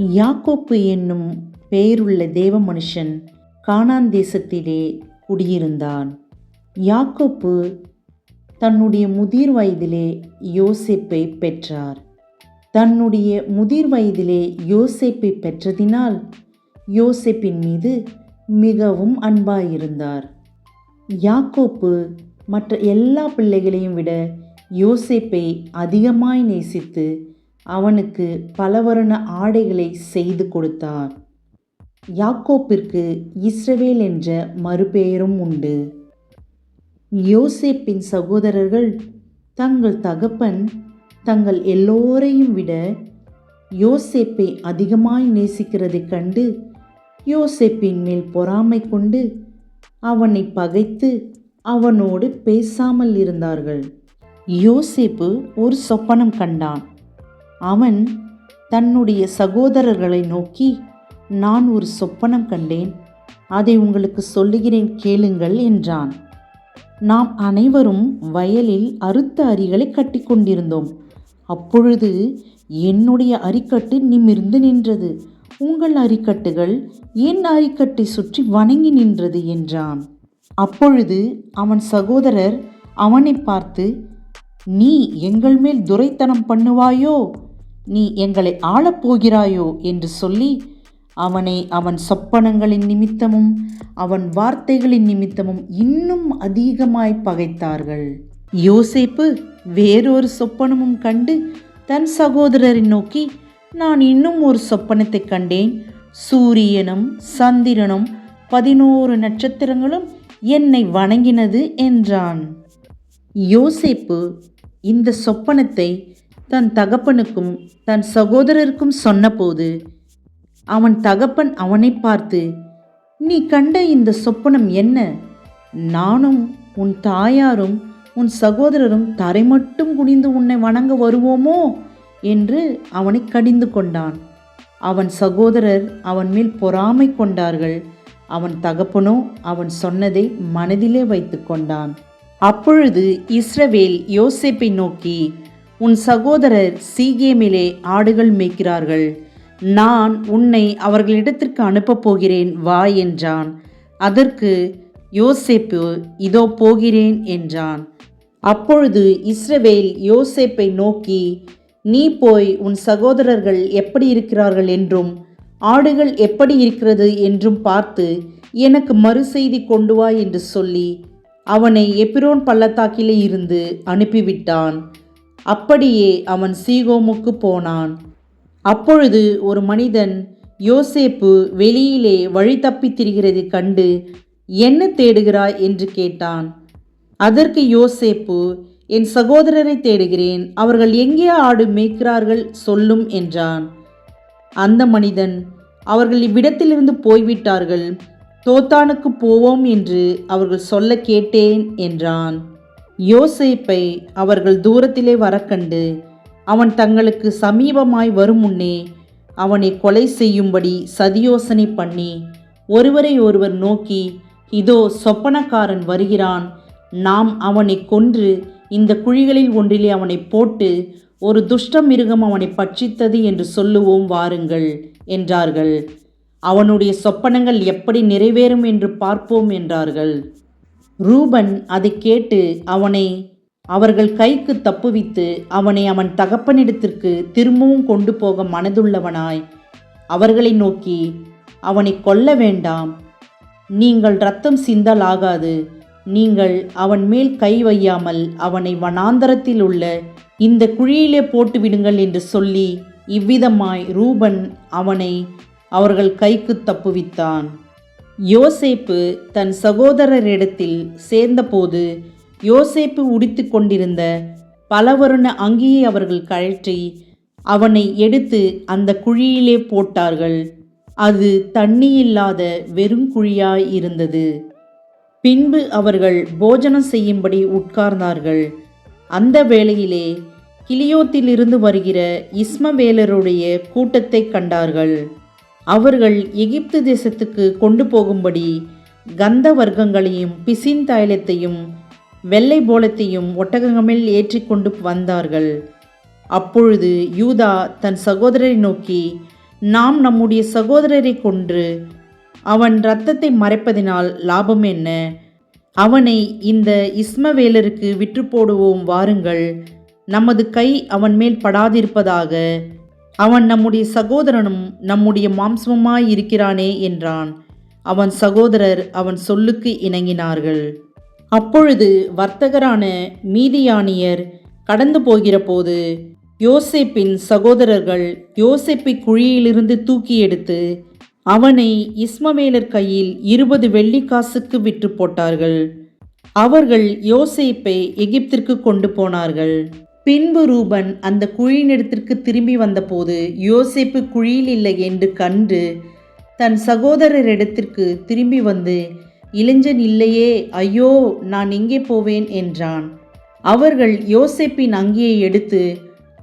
யாக்கோப்பு என்னும் பெயருள்ள தேவ மனுஷன் கானான் தேசத்திலே குடியிருந்தான். யாக்கோப்பு தன்னுடைய முதிர் வயதிலே யோசிப்பை பெற்றார். தன்னுடைய முதிர் வயதிலே யோசேப்பை பெற்றதினால் யோசிப்பின் மீது மிகவும் அன்பாயிருந்தார். யாக்கோப்பு மற்ற எல்லா பிள்ளைகளையும் விட யோசேப்பை அதிகமாய் நேசித்து அவனுக்கு பலவருண ஆடைகளை செய்து கொடுத்தார். யாக்கோப்பிற்கு இஸ்ரவேல் என்ற மறுபெயரும் உண்டு. யோசேப்பின் சகோதரர்கள் தங்கள் தகப்பன் தங்கள் எல்லோரையும் விட யோசேப்பை அதிகமாய் நேசிக்கிறதைக் கண்டு யோசேப்பின் மேல் பொறாமை கொண்டு அவனை பகைத்து அவனோடு பேசாமல் இருந்தார்கள். யோசேப்பு ஒரு சொப்பனம் கண்டான். அவன் தன்னுடைய சகோதரர்களை நோக்கி நான் ஒரு சொப்பனம் கண்டேன் அதை உங்களுக்கு சொல்லுகிறேன் கேளுங்கள் என்றான். நாம் அனைவரும் வயலில் அறுத்த அரிகளை கட்டி கொண்டிருந்தோம். அப்பொழுது என்னுடைய அரிக்கட்டு நிமிர்ந்து நின்றது. உங்கள் அரிக்கட்டுகள் என் அரிக்கட்டை சுற்றி வணங்கி நின்றது என்றான். அப்பொழுது அவன் சகோதரர் அவனை பார்த்து நீ எங்கள் மேல் துரைத்தனம் பண்ணுவாயோ? நீ எங்களை ஆளப்போகிறாயோ என்று சொல்லி அவனை அவன் சொப்பனங்களின் நிமித்தமும் அவன் வார்த்தைகளின் நிமித்தமும் இன்னும் அதிகமாய் பகைத்தார்கள். யோசேப்பு வேறொரு சொப்பனமும் கண்டு தன் சகோதரரை நோக்கி நான் இன்னும் ஒரு சொப்பனத்தை கண்டேன். சூரியனும் சந்திரனும் பதினோரு நட்சத்திரங்களும் என்னை வணங்கினது என்றான். யோசேப்பு இந்த சொப்பனத்தை தன் தகப்பனுக்கும் தன் சகோதரருக்கும் சொன்னபோது அவன் தகப்பன் அவனை பார்த்து நீ கண்ட இந்த சொப்பனம் என்ன? நானும் உன் தாயாரும் உன் சகோதரரும் தரை மட்டும் குனிந்து உன்னை வணங்க வருவோமோ? என்று அவனை கடிந்து கொண்டான். அவன் சகோதரர் அவன் மேல் பொறாமை கொண்டார்கள். அவன் தகப்பனோ அவன் சொன்னதை மனதிலே வைத்து கொண்டான். அப்பொழுது இஸ்ரவேல் யோசேப்பை நோக்கி உன் சகோதரர் சீகேமிலே ஆடுகள் மேய்க்கிறார்கள். நான் உன்னை அவர்களிடத்திற்கு அனுப்பப் போகிறேன் வா என்றான். அதற்கு யோசேப்பு இதோ போகிறேன் என்றான். அப்பொழுது இஸ்ரவேல் யோசேப்பை நோக்கி நீ போய் உன் சகோதரர்கள் எப்படி இருக்கிறார்கள் என்றும் ஆடுகள் எப்படி இருக்கிறது என்றும் பார்த்து எனக்கு மறு செய்தி கொண்டு வா என்று சொல்லி அவனை எபிரோன் பள்ளத்தாக்கிலே இருந்து அனுப்பிவிட்டான். அப்படியே அவன் சீகோமுக்கு போனான். அப்பொழுது ஒரு மனிதன் யோசேப்பு வெளியிலே வழி தப்பித் திரிகிறது கண்டு என்ன தேடுகிறாய்? என்று கேட்டான். அதற்கு யோசேப்பு என் சகோதரரை தேடுகிறேன். அவர்கள் எங்கே ஆடு மேய்க்கிறார்கள் சொல்லும் என்றான். அந்த மனிதன் அவர்கள் இவ்விடத்திலிருந்து போய்விட்டார்கள். தோத்தானுக்கு போவோம் என்று அவர்கள் சொல்ல கேட்டேன் என்றான். யோசேப்பை அவர்கள் தூரத்திலே வரக்கண்டு அவன் தங்களுக்கு சமீபமாய் வரும் முன்னே அவனை கொலை செய்யும்படி சதியோசனை பண்ணி ஒருவரை ஒருவர் நோக்கி இதோ சொப்பனக்காரன் வருகிறான் நாம் அவனை கொன்று இந்த குழிகளில் ஒன்றிலே அவனை போட்டு ஒரு துஷ்ட மிருகம் அவனை பட்சித்தது என்று சொல்லுவோம் வாருங்கள் என்றார்கள். அவனுடைய சொப்பனங்கள் எப்படி நிறைவேறும் என்று பார்ப்போம் என்றார்கள். ரூபன் அதை கேட்டு அவனை அவர்கள் கைக்கு தப்புவித்து அவனை அவன் தகப்பனிடத்திற்கு திரும்பவும் கொண்டு போக மனதுள்ளவனாய். அவர்களை நோக்கி அவனை கொல்ல வேண்டாம். நீங்கள் ரத்தம் சிந்தலாகாது நீங்கள் அவன் மேல் கை வையாமல் அவனை வனாந்தரத்தில் உள்ள இந்த குழியிலே போட்டுவிடுங்கள் என்று சொல்லி இவ்விதமாய் ரூபன் அவனை அவர்கள் கைக்கு தப்புவித்தான். யோசேப்பு தன் சகோதரரிடத்தில் சேர்ந்தபோது யோசேப்பு உடித்து கொண்டிருந்த பலவருண அங்கியை அவர்கள் கழற்றி அவனை எடுத்து அந்த குழியிலே போட்டார்கள். அது தண்ணி இல்லாத வெறும் குழியாய் இருந்தது. பின்பு அவர்கள் போஜனம் செய்யும்படி உட்கார்ந்தார்கள். அந்த வேளையிலே கிளியோத்திலிருந்து வருகிற இஸ்மவேலருடைய கூட்டத்தை கண்டார்கள். அவர்கள் எகிப்து தேசத்துக்கு கொண்டு போகும்படி கந்த வர்க்கங்களையும் பிசின் தைலத்தையும் வெள்ளை போலத்தையும் ஒட்டகங்களில் ஏற்றிக்கொண்டு வந்தார்கள். அப்பொழுது யூதா தன் சகோதரரை நோக்கி நாம் நம்முடைய சகோதரரை கொன்று அவன் இரத்தத்தை மறைப்பதினால் லாபம் என்ன? அவனை இந்த இஸ்மவேலருக்கு விற்று போடுவோம் வாருங்கள். நமது கை அவன் மேல் படாதிருப்பதாக அவன் நம்முடைய சகோதரனும் நம்முடைய மாம்சமுமாய் இருக்கிறானே என்றான். அவன் சகோதரர் அவன் சொல்லுக்கு இணங்கினார்கள். அப்பொழுது வர்த்தகரான மீதியானியர் கடந்து போகிறபோது யோசேப்பின் சகோதரர்கள் யோசேப்பை குழியிலிருந்து தூக்கி எடுத்து அவனை இஸ்மவேலர் கையில் இருபது வெள்ளிக்காசுக்கு விற்று போட்டார்கள். அவர்கள் யோசேப்பை எகிப்திற்கு கொண்டு போனார்கள். பின்பு ரூபன் அந்த குழியினிடத்திற்கு திரும்பி வந்தபோது யோசிப்பு குழியில் இல்லை என்று கண்டு தன் சகோதரரிடத்திற்கு திரும்பி வந்து இளைஞன் இல்லையே ஐயோ நான் எங்கே போவேன்? என்றான். அவர்கள் யோசேப்பின் அங்கியை எடுத்து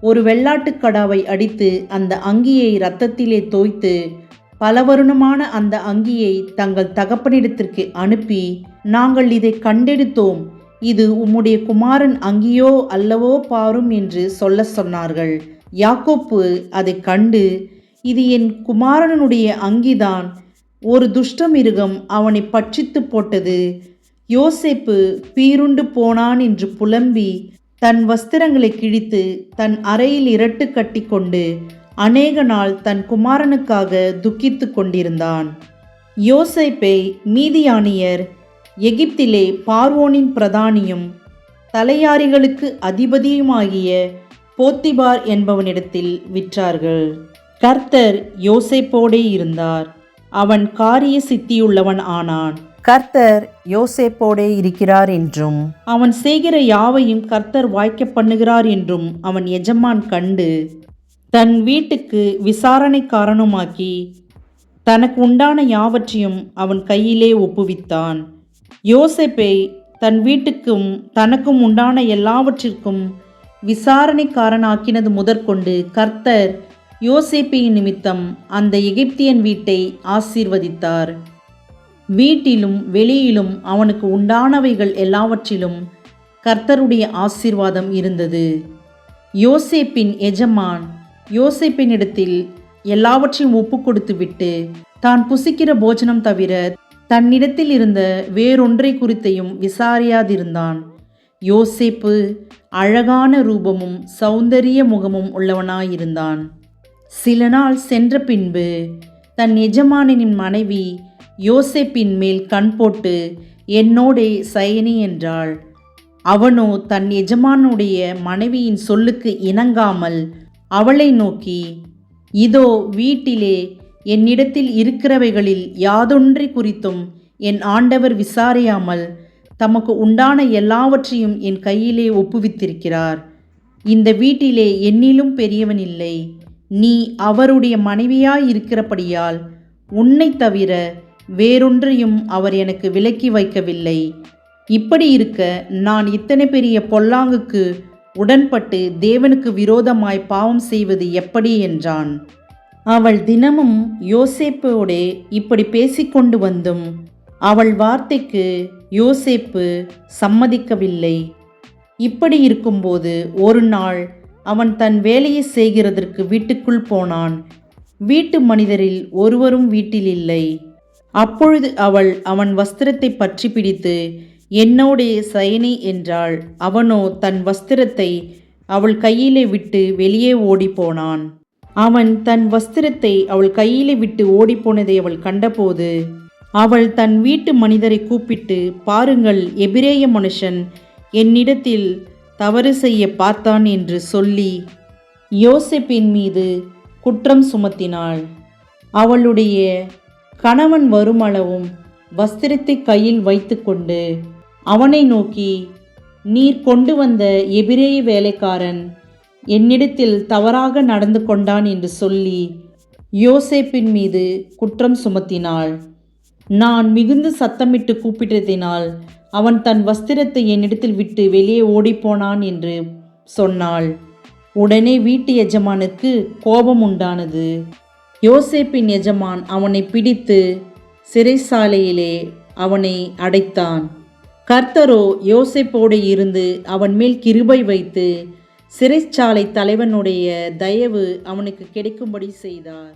ஒரு வெள்ளாட்டுக் கடாவை அடித்து அந்த அங்கியை இரத்தத்திலே தோய்த்து பலவருணமான அந்த அங்கியை தங்கள் தகப்பனிடத்திற்கு அனுப்பி நாங்கள் இதை கண்டெடுத்தோம். இது உம்முடைய குமாரன் அங்கியோ அல்லவோ பாரும் என்று சொல்ல சொன்னார்கள். யாக்கோப்பு அதை கண்டு இது என் குமாரனுடைய அங்கிதான் ஒரு துஷ்டமிருகம் அவனை பட்சித்து போட்டது. யோசேப்பு பீருண்டு போனான் என்று புலம்பி தன் வஸ்திரங்களை கிழித்து தன் அறையில் இரட்டு கட்டி கொண்டு அநேக நாள் தன் குமாரனுக்காக துக்கித்து கொண்டிருந்தான். யோசேப்பை மீதியானியர் எகிப்திலே பார்வோனின் பிரதானியும் தலையாரிகளுக்கு அதிபதியுமாகிய போத்திபார் என்பவனிடத்தில் விற்றார்கள். கர்த்தர் யோசேப்போடே இருந்தார். அவன் காரிய சித்தியுள்ளவன் ஆனான். கர்த்தர் யோசேப்போடே இருக்கிறார் என்றும் அவன் செய்கிற யாவையும் கர்த்தர் வாய்க்க பண்ணுகிறார் என்றும் அவன் எஜமான் கண்டு தன் வீட்டுக்கு விசாரணைக்காரனுமாக்கி தனக்கு உண்டான யாவற்றையும் அவன் கையிலே ஒப்புவித்தான். யோசேப்பை தன் வீட்டுக்கும் தனக்கும் உண்டான எல்லாவற்றிற்கும் விசாரணைக்காரனாக்கினது முதற்கொண்டு கர்த்தர் யோசேப்பின் நிமித்தம் அந்த எகிப்தியன் வீட்டை ஆசீர்வதித்தார். வீட்டிலும் வெளியிலும் அவனுக்கு உண்டானவைகள் எல்லாவற்றிலும் கர்த்தருடைய ஆசீர்வாதம் இருந்தது. யோசேப்பின் எஜமான் யோசேப்பினிடத்தில் எல்லாவற்றையும் ஒப்பு தான் புசிக்கிற போஜனம் தவிர தன்னிடத்தில் இருந்த வேறொன்றை குறித்தையும் விசாரியாதிருந்தான். யோசேப்பு அழகான ரூபமும் சௌந்தரிய முகமும் உள்ளவனாயிருந்தான். சில நாள் சென்ற பின்பு தன் எஜமானனின் மனைவி யோசேப்பின் மேல் கண் போட்டு என்னோடே சயனி என்றாள். அவனோ தன் எஜமானுடைய மனைவியின் சொல்லுக்கு இணங்காமல் அவளை நோக்கி இதோ வீட்டிலே என்னிடத்தில் இருக்கிறவைகளில் யாதொன்றை குறித்தும் என் ஆண்டவர் விசாரியாமல் தமக்கு உண்டான எல்லாவற்றையும் என் கையிலே ஒப்புவித்திருக்கிறார். இந்த வீட்டிலே என்னிலும் பெரியவன் இல்லை. நீ அவருடைய மனைவியாயிருக்கிறபடியால் உன்னை தவிர வேறொன்றையும் அவர் எனக்கு விலக்கி வைக்கவில்லை. இப்படி இருக்க நான் இத்தனை பெரிய பொல்லாங்குக்கு உடன்பட்டு தேவனுக்கு விரோதமாய் பாவம் செய்வது எப்படி? என்றான். அவள் தினமும் யோசேப்போடே இப்படி பேசிக்கொண்டு வந்தும் அவள் வார்த்தைக்கு யோசேப்பு சம்மதிக்கவில்லை. இப்படி இருக்கும்போது ஒரு நாள் அவன் தன் வேலையை செய்கிறதற்கு வீட்டுக்குள் போனான். வீட்டு மனிதரில் ஒருவரும் வீட்டில் இல்லை. அப்பொழுது அவள் அவன் வஸ்திரத்தை பற்றி பிடித்து என்னோடே சயனி என்றாள். அவனோ தன் வஸ்திரத்தை அவள் கையிலே விட்டு வெளியே ஓடிப்போனான் அவன் தன் வஸ்திரத்தை அவள் கையிலே விட்டு ஓடிப்போனதை அவள் கண்டபோது அவள் தன் வீட்டு மனிதரை கூப்பிட்டு பாருங்கள் எபிரேய மனுஷன் என்னிடத்தில் தவறு செய்ய பார்த்தான் என்று சொல்லி யோசிப்பின் மீது குற்றம் சுமத்தினாள். அவளுடைய கணவன் வருமளவும் வஸ்திரத்தை கையில் வைத்துக்கொண்டு அவனை நோக்கி நீர் கொண்டு வந்த எபிரேய வேலைக்காரன் என்னிடத்தில் தவறாக நடந்து கொண்டான் என்று சொல்லி யோசேப்பின் மீது குற்றம் சுமத்தினாள். நான் மிகுந்து சத்தமிட்டு கூப்பிட்டதினால் அவன் தன் வஸ்திரத்தை என்னிடத்தில் விட்டு வெளியே ஓடிப்போனான் என்று சொன்னாள். உடனே வீட்டு எஜமானுக்கு கோபம் உண்டானது. யோசேப்பின் எஜமான் அவனை பிடித்து சிறைசாலையிலே அவனை அடைத்தான். கர்த்தரோ யோசேப்போடு இருந்து அவன் மேல் கிருபை வைத்து சிறைச்சாலை தலைவனுடைய தயவு அவனுக்கு கிடைக்கும்படி செய்தார்.